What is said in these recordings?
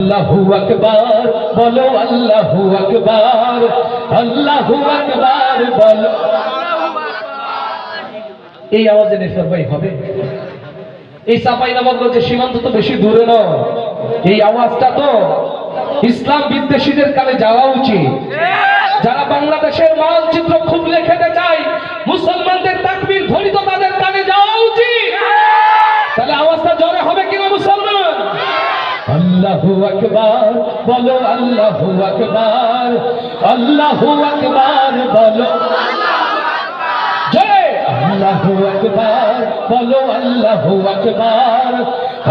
আল্লাহু আকবার, বলো আল্লাহু আকবার আল্লাহু আকবার, বলো। এই আওয়াজে নেশার ভাই হবে। এই চাপাই নবাবগঞ্জের সীমান্ত তো বেশি দূরে নয়। এই আওয়াজটা তো ইসলাম বিদ্বেষীদের কানে যাওয়া উচিত। যারা বাংলাদেশের মানচিত্র খুবলে খেতে চায়, মুসলমানদের তাকবীর ধ্বনিত তাদের কানে যাওয়া উচিত তাহলে আওয়াজটা জোরে হবে কিনা মুসলমান আল্লাহু আকবার, বলো আল্লাহু আকবার আল্লাহু আকবার, বলো আল্লাহু আকবার, বলো আল্লাহু আকবার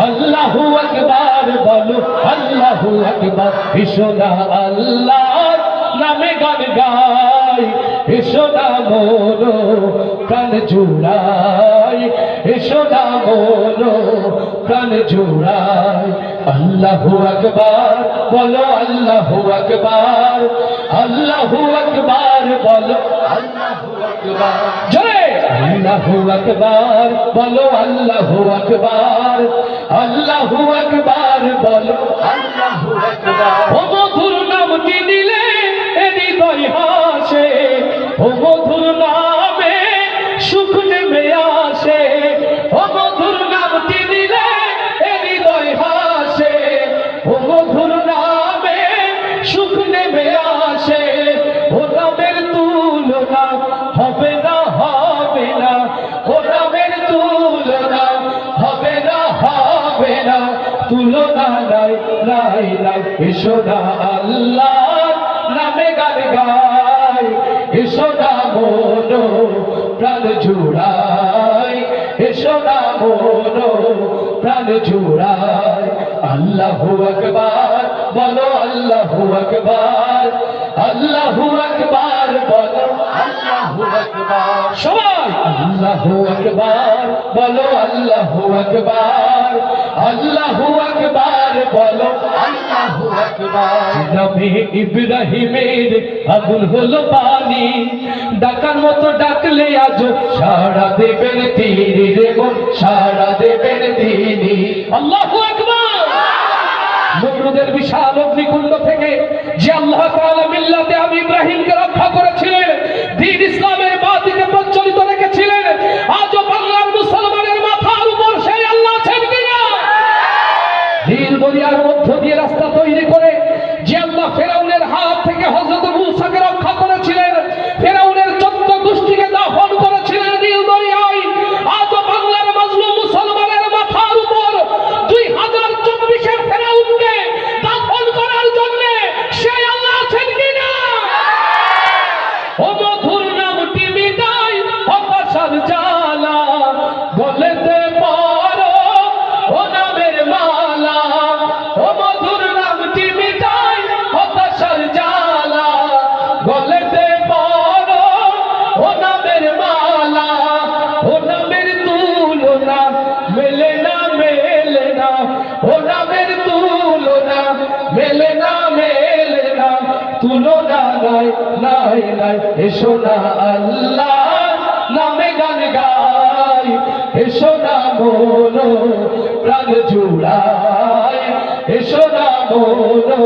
আল্লাহু আকবার, বলো আল্লাহু আকবার, এসো না আল্লাহর নামে গান গাই, এসো না মোরো প্রাণ জুড়াই, এসো না মোরো প্রাণ জুড়াই। আল্লাহু আকবার, বলো আল্লাহু আকবার আল্লাহু আকবার, বলো আল্লাহু আকবার। বলো আল্লাহু আকবার আল্লাহু আকবার, বলো আল্লাহু আকবার। ও মধুর নামটি নিলে এ হাসে। নামে মধুর নামে সুখ আসে। তুলনা হবে না হবে না। ও নামের তুলনা হবে না হবে না। তুলনা নাই নাই নাই। এসো আল্লাহ নামে মনো প্রাণ জুড়াই। প্রাণ জোড়ায় আল্লাহ আকবার বলো আল্লাহ আকবার আল্লাহ আকবার সবাই আল্লাহু আকবার বলো আল্লাহু আকবার আল্লাহু আকবার বলো আল্লাহু আকবার। নবী ইব্রাহিমের আগুন হলো পানি ডাকার মতো ডাকলে আজ সাড়া দেবেন তিনি রে মন সাড়া দেবেন তিনি আল্লাহু আকবার। বিশাল অগ্নিকুণ্ড থেকে যে আল্লাহ তাআলা মিল্লাতে আমি নাই নাই। এসো না আল্লাহ নামে গান গাই। এসো না মনো প্রাণ জুড়াই। এসো না মনো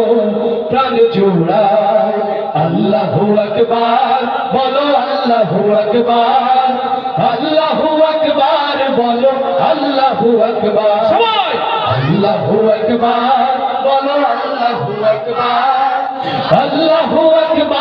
প্রাণ জুড়াই। আল্লাহু আকবার বলো আল্লাহু আকবার। আল্লাহু আকবার বলো আল্লাহু আকবার। সবাই! আল্লাহু আকবার বলো আল্লাহু আকবার। আল্লাহু আকবার।